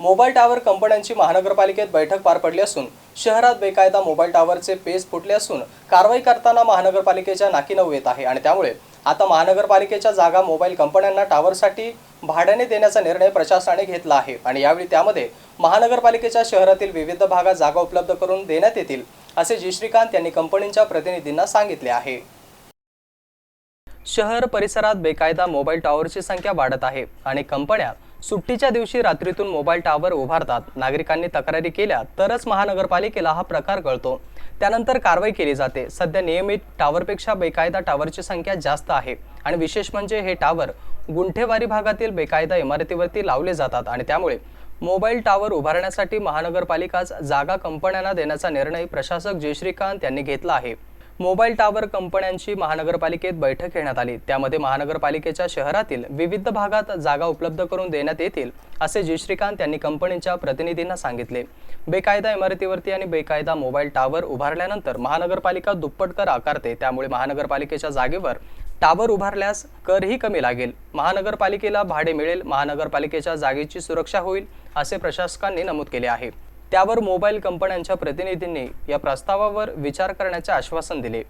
Mobile tower कंपन्यांची महानगरपालिकेत बैठक पार पडली असून शहरात बेकायदा मोबाईल टावरचे पेज फुटले असून कारवाई करताना महानगरपालिकेच्या नाकी नऊ येत आहे आणि त्यामुळे आता महानगरपालिकेच्या जागा मोबाईल कंपन्यांना टावरसाठी भाड्याने देण्याचा निर्णय प्रशासनाने घेतला आहे. आणि यावेळी त्यामध्ये महानगरपालिकेच्या शहरातील विविध भागात जागा उपलब्ध करून देण्यात येतील असे जी. श्रीकांत यांनी कंपनीच्या प्रतिनिधींना सांगितले आहे. शहर परिसरात बेकायदा मोबाईल टॉवरची संख्या वाढत आहे आणि कंपन्या सुट्टीच्या दिवशी रात्रीतून मोबाईल टॉवर उभारतात नागरिकांनी तक्रारी केल्या तरच महानगरपालिकेला हा प्रकार कळतो. त्यानंतर कारवाई केली जाते. सध्या नियमित टावरपेक्षा बेकायदा टावरची संख्या जास्त आहे आणि विशेष म्हणजे हे टावर गुंठेवारी भागातील बेकायदा इमारतीवरती लावले जातात आणि त्यामुळे मोबाईल टावर उभारण्यासाठी महानगरपालिकाच जागा कंपन्यांना देण्याचा निर्णय प्रशासक जयश्रीकांत यांनी घेतला आहे. मोबाईल टावर कंपन्यांची महानगरपालिकेत बैठक घेण्यात आली. त्यामध्ये महानगरपालिकेच्या शहरातील विविध भागात जागा उपलब्ध करून देण्यात येतील असे जी श्रीकांत यांनी कंपनीच्या प्रतिनिधींना सांगितले. बेकायदा इमारतीवरती आणि बेकायदा मोबाईल टावर उभारल्यानंतर महानगरपालिका दुप्पट कर आकारते. त्यामुळे महानगरपालिकेच्या जागेवर टावर उभारल्यास करही कमी लागेल. महानगरपालिकेला भाडे मिळेल महानगरपालिकेच्या जागेची सुरक्षा होईल असे प्रशासकांनी नमूद केले आहे. त्यावर मोबाईल कंपन्यांच्या प्रतिनिधींनी या प्रस्तावावर विचार करण्याचे आश्वासन दिले.